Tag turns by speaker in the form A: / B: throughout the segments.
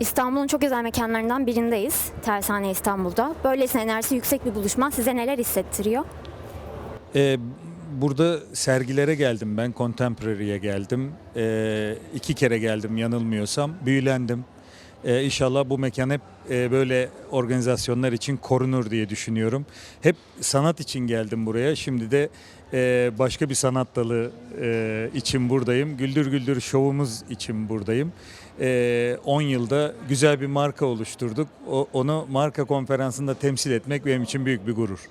A: İstanbul'un çok özel mekanlarından birindeyiz. Tersane İstanbul'da. Böylesine enerjisi yüksek bir buluşma size neler hissettiriyor?
B: Ee, burada sergilere geldim ben, Contemporary'e geldim. Ee, iki kere geldim yanılmıyorsam. Büyülendim. Ee, inşallah bu mekan hep e, böyle organizasyonlar için korunur diye düşünüyorum. Hep sanat için geldim buraya. Şimdi de e, başka bir sanat dalı e, için buradayım. Güldür Güldür şovumuz için buradayım. E, 10 yılda güzel bir marka oluşturduk. O, onu marka konferansında temsil etmek benim için büyük bir gurur.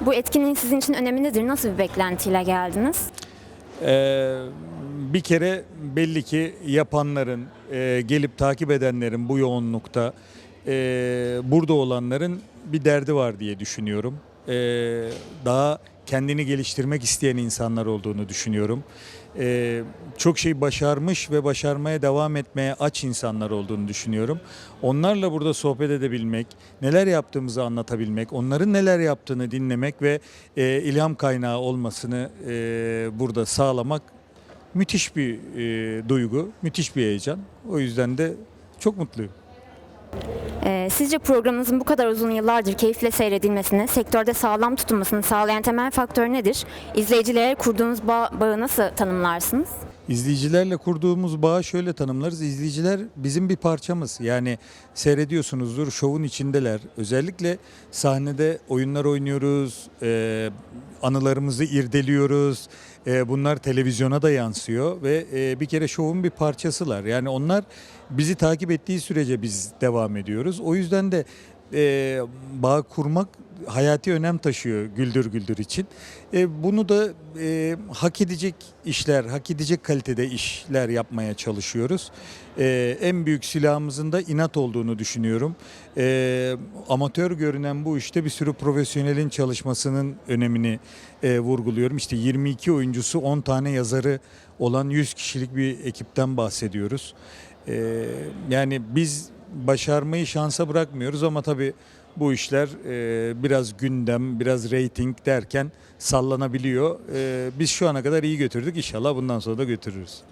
A: Bu etkinliğin sizin için önemi nedir? Nasıl bir beklentiyle geldiniz?
B: Ee, bir kere belli ki yapanların, e, gelip takip edenlerin bu yoğunlukta e, burada olanların bir derdi var diye düşünüyorum. E, daha kendini geliştirmek isteyen insanlar olduğunu düşünüyorum. E, çok şey başarmış ve başarmaya devam etmeye aç insanlar olduğunu düşünüyorum. Onlarla burada sohbet edebilmek, neler yaptığımızı anlatabilmek, onların neler yaptığını dinlemek ve e, ilham kaynağı olmasını e, burada sağlamak müthiş bir e, duygu, müthiş bir heyecan. O yüzden de çok mutluyum.
A: Ee, sizce programınızın bu kadar uzun yıllardır keyifle seyredilmesini, sektörde sağlam tutunmasını sağlayan temel faktör nedir? İzleyicilere kurduğunuz bağ- bağı nasıl tanımlarsınız?
B: İzleyicilerle kurduğumuz bağı şöyle tanımlarız. İzleyiciler bizim bir parçamız. Yani seyrediyorsunuzdur, şovun içindeler. Özellikle sahnede oyunlar oynuyoruz, e, anılarımızı irdeliyoruz. E, bunlar televizyona da yansıyor ve e, bir kere şovun bir parçasılar. Yani onlar bizi takip ettiği sürece biz devam ediyoruz. O yüzden de e, bağ kurmak hayati önem taşıyor Güldür Güldür için. E, bunu da e, hak edecek işler, hak edecek kalitede işler yapmaya çalışıyoruz. E, en büyük silahımızın da inat olduğunu düşünüyorum. E, amatör görünen bu işte bir sürü profesyonelin çalışmasının önemini e, vurguluyorum. İşte 22 oyuncusu, 10 tane yazarı olan 100 kişilik bir ekipten bahsediyoruz. E, yani biz başarmayı şansa bırakmıyoruz ama tabii bu işler e, biraz gündem, biraz reyting derken sallanabiliyor. E, biz şu ana kadar iyi götürdük. İnşallah bundan sonra da götürürüz.